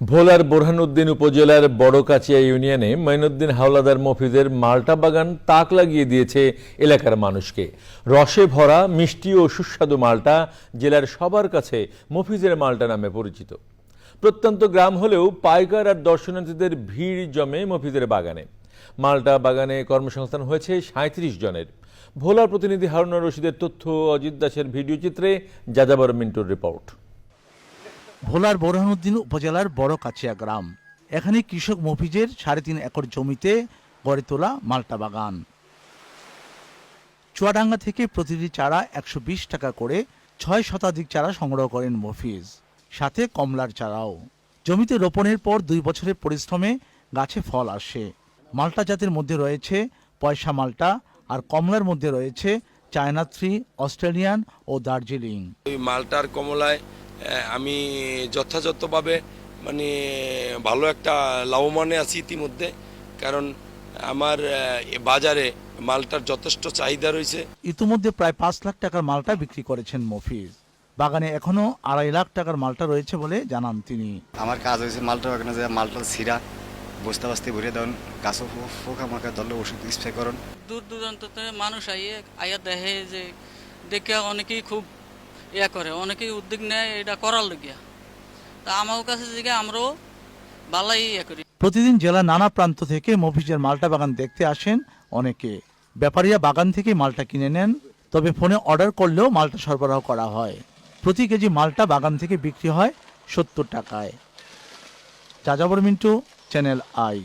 ভোলার বোরহানুদ্দিন উপজেলার বড়কাচিয়া ইউনিয়নে মঈনুদ্দিন হাওলাদার মফিজের মাল্টা বাগান তাক লাগিয়ে দিয়েছে এলাকার মানুষকে। রসে ভরা, মিষ্টি ও সুস্বাদু মাল্টা জেলার সবার কাছে মফিজের মাল্টা নামে পরিচিত। প্রত্যন্ত গ্রাম হলেও পাইকার আর দর্শনার্থীদের ভিড় জমে মফিজের বাগানে। মাল্টা বাগানে কর্মসংস্থান হয়েছে সাঁত্রিশ জনের। ভোলার প্রতিনিধি হারুনা রশিদের তথ্য অজিত দাসের ভিডিও চিত্রে যাযাবর মিন্টুর রিপোর্ট। ভোলার বোরহানুদ্দিন উপজেলার বড় কাছিয়া গ্রাম। এখানে কৃষক মফিজের সাড়ে তিন একর জমিতে গড়ে তোলা মাল্টা বাগান। চুয়াডাঙ্গা থেকে প্রতিটি চারা একশো বিশ টাকা করে ছয় শতাধিক চারা সংগ্রহ করেন মফিজ, সাথে কমলার চারাও। জমিতে রোপণের পর দুই বছরের পরিশ্রমে গাছে ফল আসে। মাল্টা জাতের মধ্যে রয়েছে পয়সা মাল্টা আর কমলার মধ্যে রয়েছে চায়না থ্রি অস্ট্রেলিয়ান ও দার্জিলিং। মালটার কমলায় আমি যথাযথভাবে মানে ভালো একটা লাভবানে আছি ইতিমধ্যে কারণ আমার বাজারে মালটার যথেষ্ট চাহিদা রয়েছে। ইতিমধ্যে প্রায় পাঁচ লাখ টাকার মালটা বিক্রি করেছেন মফিজ। বাগানে এখনও আড়াই লাখ টাকার মালটা রয়েছে বলে জানান তিনি। আমার কাজ হয়েছে মালটা বাগানে যে মালটা ছিঁড়া বস্তা বাস্তি ভরে দেন গাছও পোকা মাকা ধরলে ওষুধ স্প্রে করুন। দূর দূরান্ত মানুষ আইয়ে আইয়া দেখে যে দেখে অনেকেই খুব ইয়া করে, অনেকেই উদ্যোগ নেয়, এটা করার লগিয়া। তা আমার কাছে যে আমরাও ভালাই ইয়া করি। প্রতিদিন জেলার নানা প্রান্ত থেকে মফিজের মালটা বাগান দেখতে আসেন অনেকে। ব্যাপারীরা বাগান থেকে মালটা কিনে নেন, তবে ফোনে অর্ডার করলেও মালটা সরবরাহ করা হয়। প্রতি কেজি মালটা বাগান থেকে বিক্রি হয় সত্তর টাকায়। যাযাবর মিন্টু, চ্যানেল আই।